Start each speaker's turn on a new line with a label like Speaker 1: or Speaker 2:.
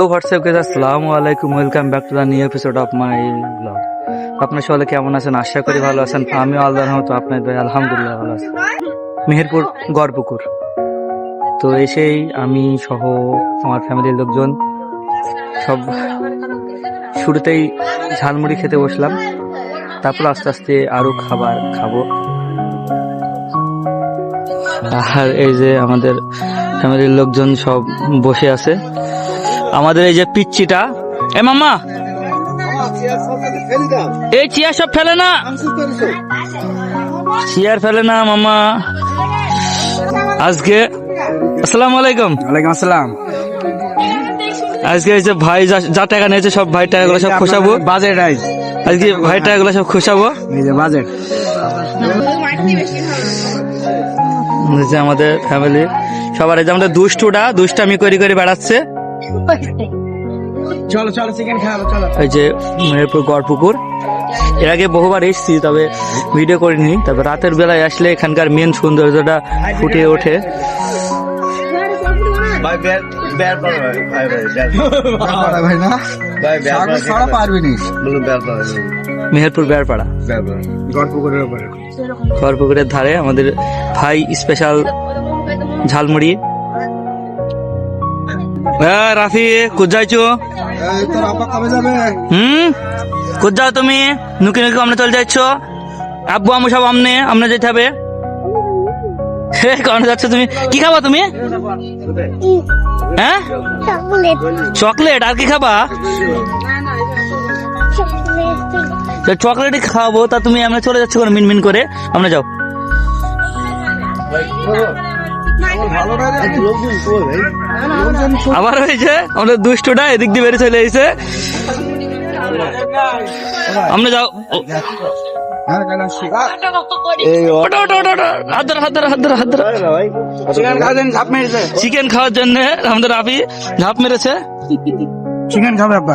Speaker 1: তো হোয়াটসঅ্যাপ কে আসসালামু আলাইকুম welcome back to the new episode of my blog আপনার সকলে কেমন আছেন? আশা করি ভালো আছেন। আমি আল্লাহর রহমতে আপনার দয়া আলহামদুলিল্লাহ ভালো আছি। মেহেরপুর গড়পুকুর। তো এসেই আমি সহ আমার ফ্যামিলির লোকজন সব শুরুতেই ঝালমুড়ি খেতে বসলাম। তারপর আস্তে আস্তে আরও খাবার খাব। আর এই যে আমাদের ফ্যামিলির লোকজন সব বসে আছে। আমাদের এই যে পিচ্ছিটা। এ মামা এই চেয়ার সব ফেলে না। চেয়ার ফেলে না মামা আজকে আসসালামু আলাইকুম।
Speaker 2: ওয়ালাইকুম আসসালাম।
Speaker 1: আজকে এই যে ভাই যা- টাকা নিয়েছে সব ভাই টাকাগুলো সব খোসাবো।
Speaker 2: বাজেট আইজ
Speaker 1: আজকে ভাই টাকাগুলো সব খোসাবো।
Speaker 2: এই যে বাজেট
Speaker 1: যে আমাদের ফ্যামিলি সবার এই যে আমাদের দুষ্টুটা দুষ্টামি করে করে বেড়াচ্ছে।
Speaker 2: চলো চলো চিকেন খাব চলো।
Speaker 1: এই যে মেহেরপুর গড়পুকুর। এর আগে বহুবার এসেছি তবে ভিডিও করিনি। তবে রাতের বেলায় আসলে এখানকার মেন সৌন্দর্যটা ফুটে ওঠে। মেহেরপুর বেড়পাড়া। গড়পুকুরের ধারে আমাদের ভাই স্পেশাল ঝালমুড়ি। হ্যাঁ রাফি কোথায়ছো
Speaker 2: তোর আপা কবে যাবে?
Speaker 1: হুম? কোথাও তুমি? নুকি নুকি আমনে চলে যাচ্ছ আব্বু আমু সব আমনে আমনে যেতে হবে। কারণে যাচ্ছ তুমি? কি খাবা তুমি? হ্যাঁ?
Speaker 3: চকলেট।
Speaker 1: আর কি খাবা? তো চকলেটই খাওয়াবো। তা তুমি আমরা চলে যাচ্ছ করে মিনমিন করে। আমরা যাও। আবার হয়েছে আমাদের দুষ্টটা এদিক দিয়ে বেরিয়ে চলে এসে আমরা যাও।
Speaker 2: চিকেন খাবেন ঝাপ মেরেছে।
Speaker 1: চিকেন খাওয়ার জন্য আমাদের রাফি ঝাঁপ মেরেছে।
Speaker 2: চিকেন খাবে আব্বা